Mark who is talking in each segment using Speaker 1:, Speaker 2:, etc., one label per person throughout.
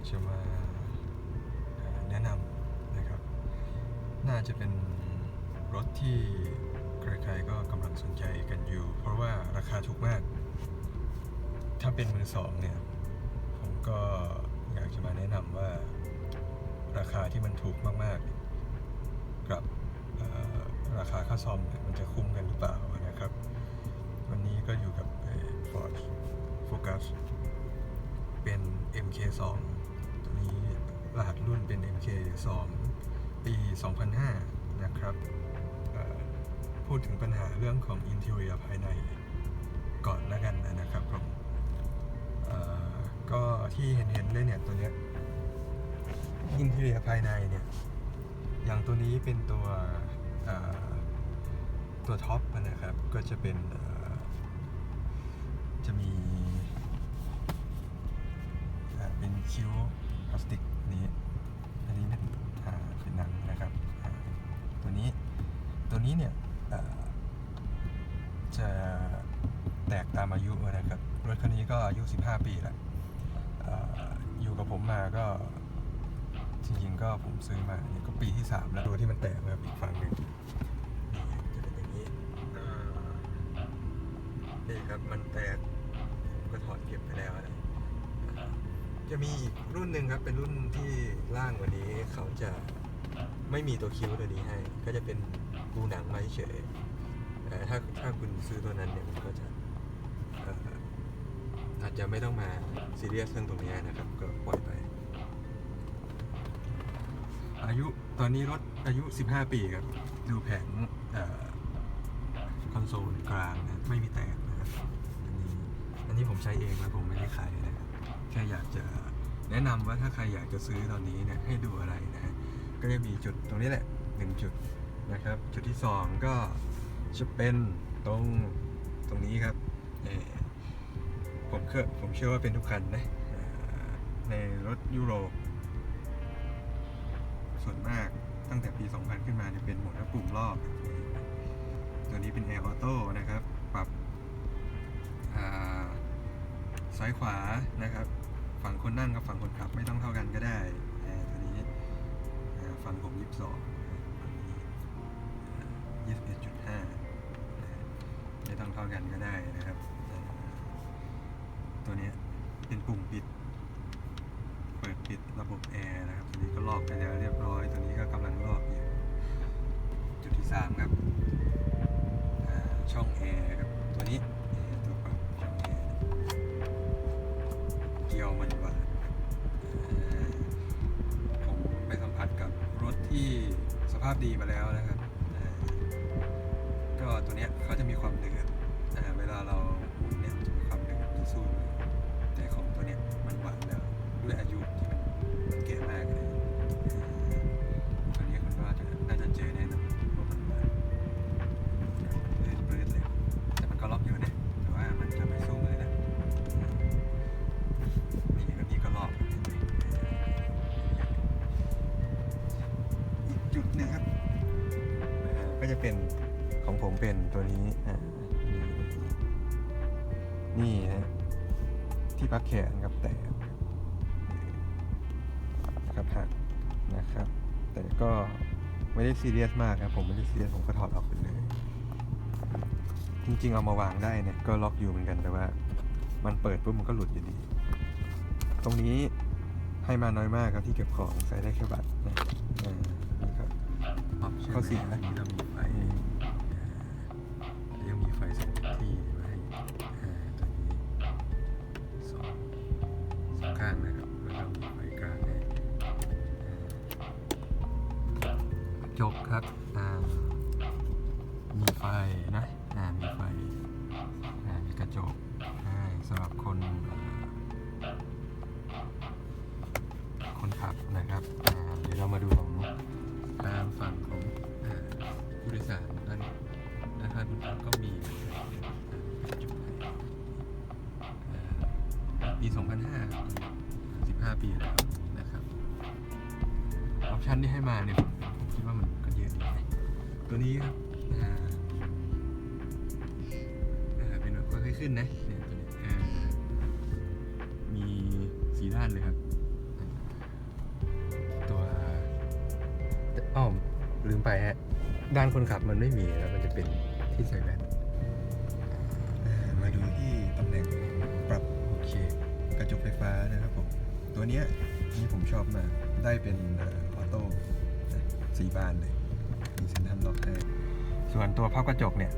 Speaker 1: ากจะมาแนะนำนะครับ น่าจะเป็นรถที่ใครๆก็กำลังสนใจกันอยู่ เพราะว่าราคาถูกมาก ถ้าเป็นมือสองเนี่ย ผมก็อยากจะมาแนะนำว่าราคาที่มันถูกมากๆ กับราคาค่าซ่อมเนี่ยมันจะคุ้มกันหรือเปล่านะครับ วันนี้ก็อยู่กับเอ่อ Ford Focus เป็น MK2 รหัสรุ่นเป็น MK2 ปี 2005 นะครับ พูดถึงปัญหาเรื่องของ Interior ภายในก่อนแล้วกันนะครับผมก็ที่เห็นๆเลยเนี่ยตัวเนี้ยอินเท i รียภายในเนี่ย อย่างตัวนี้เป็นตัวตัวท็อปนะครับ ก็จะเป็นจะมีเป็นคิ้วพลาสติก นี้ อันนี้เป็นอ่าเป็นหนังนะครับอ่าตัวนี้ตัวนี้เนี่ยเอ่อจะแตกตามอายุนะครับรถคันนี้ก็อายุ 15 ปีแล้วเอ่ออยู่กับผมมาก็จริงๆก็ผมซื้อมาเนี่ยก็ปีที่สามแล้วตัวที่มันแตกนะครับอีกฝั่งหนึ่งนี่จะเป็นอย่างนี้อ่านี่ครับมันแตกผมก็ถอดเก็บไปแล้วนะอ่า จะมีอีกรุ่นหนึ่งครับ เป็นรุ่นที่ล่างกว่านี้ เขาจะไม่มีตัวคิ้วตัวนี้ให้ ก็จะเป็นปูหนังไม้เฉยเอ่ถ้าถ้าคุณซื้อตัวนั้นเนี่ยมันก็จะอาจจะไม่ต้องมาซีเรียสเรื่องตรงนี้นะครับ ก็ปล่อยไป อายุตอนนี้รถอายุ 15 ปีครับ ดูแผงอคอนโซลกลางนะไม่มีแตกนะครับอันนี้อันนี้ผมใช้เองนะผมไม่ได้ขายนะครับ แค่อยากจะ แนะนำว่าถ้าใครอยากจะซื้อตอนนี้เนี่ยให้ดูอะไรนะฮะก็จะมีจุดตรงนี้แหละหนึ่งจุดนะครับ จุดที่สองก็จะเป็นตรงตรงนี้ครับผมเชื่อผมเชื่อว่าเป็นทุกคันนะในรถยุโรป ส่วนมากตั้งแต่ปี 2000 ขึ้นมาเนี่ยเป็นหมดปุ่มรอบ ตัวนี้เป็น Air Auto นะครับ ปรับซ้ายขวานะครับ ฝั่งคนนั่งกับฝั่งคนขับไม่ต้องเท่ากันก็ได้ตัวนี้ฝั่งผม22ฝั่งนี้อ่า21.5นะฮะไม่ต้องเท่ากันก็ได้นะครับ ตัวนี้เป็นปุ่มปิด เปิดปิดระบบแอร์นะครับ ตัวนี้ก็ลอกไปแล้วเรียบร้อย ตัวนี้ก็กำลังลอกอยู่ จุดที่สามครับช่องแอร์ครับ ภาพดีมาแล้วนะครับ ก็ตัวเนี้ยเขาจะมีความหนืดอ่าเวลาเราหมุนเนี่ยจะมีความหนืดสู้แต่ของตัวเนี้ยมันหวานแล้วด้วยอายุที่มันมันแก่มากเลย เป็นตัวนี้อ่านี่นี่ฮะที่พักแขนครับแต่นะครับหักนะครับ แต่ก็ไม่ได้ซีเรียสมากครับผมไม่ได้ซีเรียสผมก็ถอดออกไปเลยจริงๆเอามาวางได้เนี่ยก็ล็อกอยู่เหมือนกันแต่ว่า มันเปิดปุ๊บมันก็หลุดอยู่ดี ตรงนี้ให้มาน้อยมากครับที่เก็บของใส่ได้แค่บัตรนะอ่านี่ก็ข้อเสียนะเรามีไฟ จกให้สำหรับคนคนขับนะครับเดี๋ยวเรามาดูของตามฝั่งของผู้โดยสารด้านด้านข้างคนขับก็มีนะครับอ่ากระจกให้าปี 2005 15 ปีแล้วนะครับออปชันที่ให้มาเนี่ยผมคิดว่ามันก็เยอะดีนตัวนี้ครับ อยขึ้นนะเนี่ยมีสีด้านเลยครับ ตัวอ้อมลืมไปฮะ ด้านคนขับมันไม่มีแล้วมันจะเป็นที่ใส่แว่นมาดูที่ตำแหน่งปรับโอเค กระจกไฟฟ้านะครับผมตัวเนี้ยนี่ผมชอบมากได้เป็นออโต้สีบานเลยมีเซ็นทรัลล็อกให้ส่วนตัวพับกระจกเนี่ย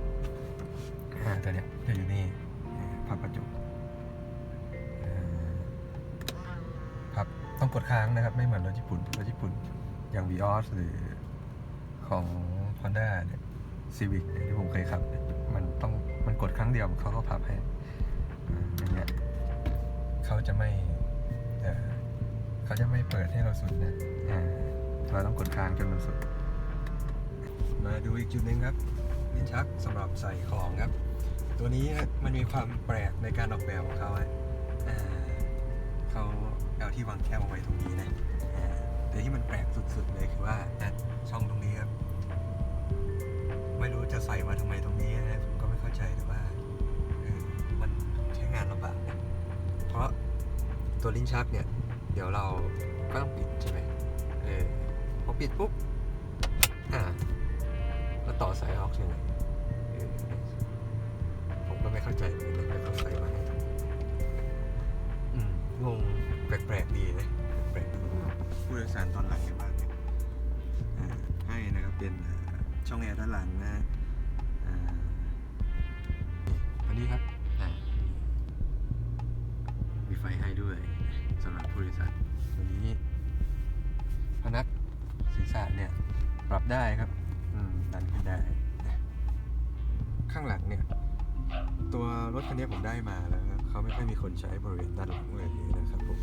Speaker 1: ตัวเนี้ยจะอยู่นี่ พับกระจกพับต้องกดค้างนะครับ ไม่เหมือนรถญี่ปุ่นรถญี่ปุ่น อย่าง Vios หรือของ Honda เนี่ย Civic ที่ผมเคยขับ มันต้องมันกดครั้งเดียวเขาก็พับให้อย่างเงี้ยเขาจะไม่เขาจะไม่เปิดให้เราสุดนะเราต้องกดค้างจนมันสุด มาดูอีกจุดหนึ่งครับลิ้นชักสำหรับใส่ของครับ ตัวนี้มันมีความแปลกในการออกแบบของเขาเขาเอาที่วางแก้วมาไว้ตรงนี้นะแต่ที่มันแปลกสุดๆเลยคือว่าช่องตรงนี้ครับ ไม่รู้จะใส่มาทำไมตรงนี้นะผมก็ไม่เข้าใจแต่ว่ามันใช้งานลำบากนะเพราะตัวลิ้นชักเนี่ย เดี๋ยวเราก็ต้องปิดใช่ไหมเออพอปิดปุ๊บอ่าแล้วต่อสายออกยังไงเาใจเหมือนกันแต่เขาใส่มาให้ทำอืมงงแปลกๆดีนะแปลกๆดีผู้โดยสารตอนหลังในบ้านเนี่ยอ่าให้นะครับเป็นอ่าช่องแอร์ด้านหลังนะอ่าอันนี้ครับอ่ามีไฟให้ด้วยสำหรับผู้โดยสารตัวนี้พนักศีรษะเนี่ยปรับได้ครับอืมดันขึ้นได้นะข้างหลังเนี่ย ตัวรถคันนี้ผมได้มาแล้วครับเขาไม่ค่อยมีคนใช้บริเวณด้านหลังเลยนะครับผม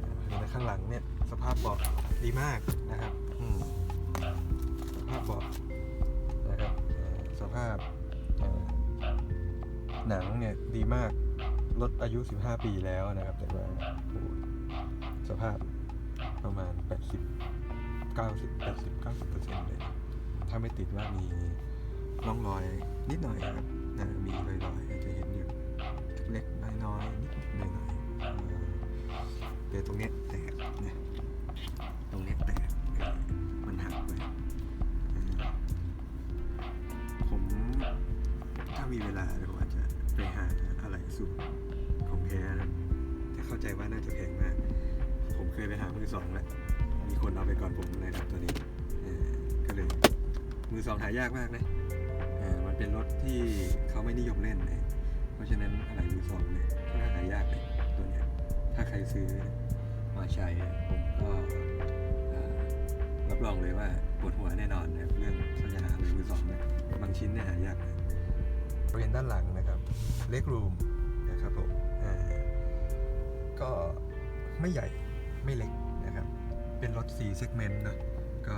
Speaker 1: อ่านี่นข้างหลังเนี่ยสภาพเบาะดีมากนะครับสภาพเบาะนะครับสภาพหนังเนี่ยดีมากรถอายุ 15 ปีแล้วนะครับ แต่ว่าสภาพประมาณ 80 90 80 90เปอร์เซ็นต์เลย ถ้าไม่ติดว่ามีร่องรอยนิดหน่อยครับ นะมีรอยๆอาจจะเห็นอยู่เล็กๆน้อยๆนิดๆหน่อยๆเออแต่ตรงเนี้ยแตกนะตรงเนี้ยแตกมันหักไปผมถ้ามีเวลาเดี๋ยวอาจจะไปหาอะไรสูตรของแท้นะแต่เข้าใจว่าน่าจะแพงมาก ผมเคยไปหามือสองแล้วมีคนเอาไปก่อนผมเลยครับตัวนี้ก็เลยมือสองหายากมากนะ มันเป็นรถที่เขาไม่นิยมเล่นเนะเพราะฉะนั้นอะไรมือสองเนี่ยค่อนข้างหายากเลยตัวเนี้ยถ้าใครซื้อมาใช้ผมก็รับรองเลยว่าปวดหัวแน่นอนนะเรื่องสัญญาหรือมือสองเนี่ยบางชิ้นเนี่ยหายากบริเวณด้านหลังนะครับเล็กรูมนะครับผมก็ไม่ใหญ่ไม่เล็กนะครับ เป็นรถ C segment นะก็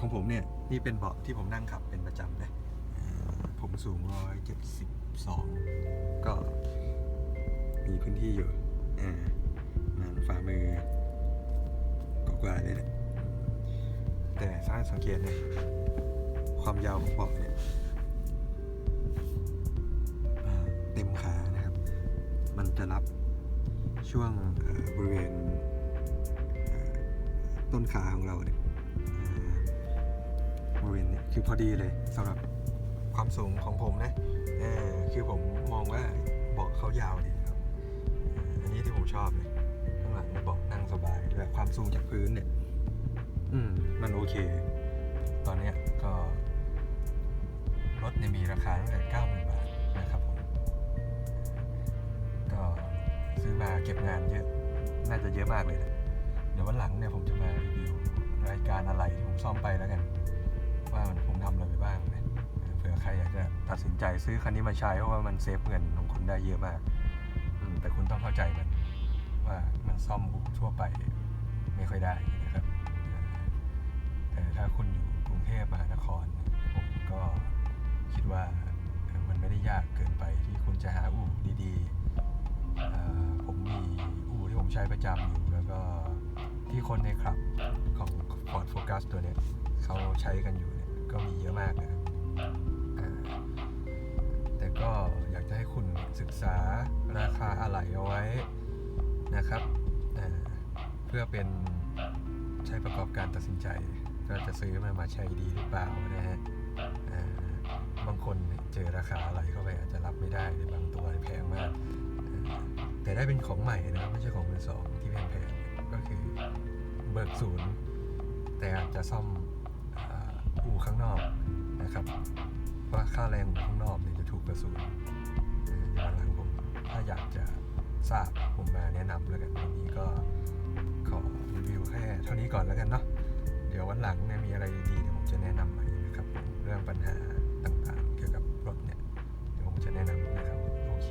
Speaker 1: ของผมเนี่ย นี่เป็นเบาะที่ผมนั่งขับเป็นประจำเอ่อผมสูง172ก็มีพื้นที่อยู่อ่าประมันฝ่ามือกว่าเลยแหละแต่สร้างสังเกตเนี่ยความยาวของเบาะเนี่ยเต็มขานะครับ มันจะรับช่วงบริเวณต้นขาของเราเนี่ย คือพอดีเลยสำหรับความสูงของผมนะเออคือผมมองว่าเบาะเขายาวดีครับเอ่ออันนี้ที่ผมชอบเลยข้างหลังเนี่ยเบาะนั่งสบายและความสูงจากพื้นเนี่ย อืม มันโอเค ตอนเนี้ยก็รถเนี่ยมีราคาตั้งแต่เก้าหมื่นบาทนะครับผม ก็ซื้อมาเก็บงานเยอะ น่าจะเยอะมากเลยนะเดี๋ยววันหลังเนี่ยผมจะมารีวิวรายการอะไรที่ผมซ่อมไปแล้วกัน ว่ามันผมทำอะไรไปบ้างนะเผื่อใครอยากจะตัดสินใจซื้อคันนี้มาใช้เพราะว่ามันเซฟเงินของคุณได้เยอะมากแต่คุณต้องเข้าใจมันว่ามันซ่อมอู่ทั่วไปไม่ค่อยได้นะครับ แต่ถ้าคุณอยู่กรุงเทพมหานคร ผมก็คิดว่ามันไม่ได้ยากเกินไปที่คุณจะหาอู่ดีๆ ผมมีอู่ที่ผมใช้ประจำอยู่แล้วก็ที่คนในคลับของ Ford Focus ตัวเนี้ยเขาใช้กันอยู่ ก็มีเยอะมากนะครับแต่ก็อยากจะให้คุณศึกษาราคาอะไหล่เอาไว้นะครับเพื่อเป็นใช้ประกอบการตัดสินใจก็จะซื้อมามาใช้ดีหรือเปล่านะฮะบางคนเจอราคาอะไรเข้าไปอาจจะรับไม่ได้ในบางตัวแพงมาก แต่ได้เป็นของใหม่นะไม่ใช่ของมือสองที่แพงๆก็คือเบิกศูนย์ แต่อาจจะซ่อม ข้างนอกนะครับเพราะค่าแรงอู่ข้างนอกเนี่ยจะถูกกระสูนออเดี๋ยววันหลังผมถ้าอยากจะทราบผมมาแนะนำแล้วกันวันนี้ก็ขอรีวิวแค่เท่านี้ก่อนแล้วกันเนาะเดี๋ยววันหลังเนี่ยมีอะไรดีๆเนี่ยผมจะแนะนำใหม่นะครับเรื่องปัญหาต่างๆ เกี่ยวกับรถเนี่ยเดี๋ยวผมจะแนะนำนะครับโอเค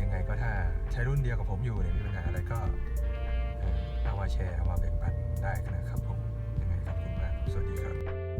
Speaker 1: ยังไงก็ถ้าใช้รุ่นเดียวกับผมอยู่เนี่ยมีปัญหาอะไรก็เอ่อเอามาแชร์เอามาแบ่งปันได้นะครับผมยังไงขอบคุณมากสวัสดีครับ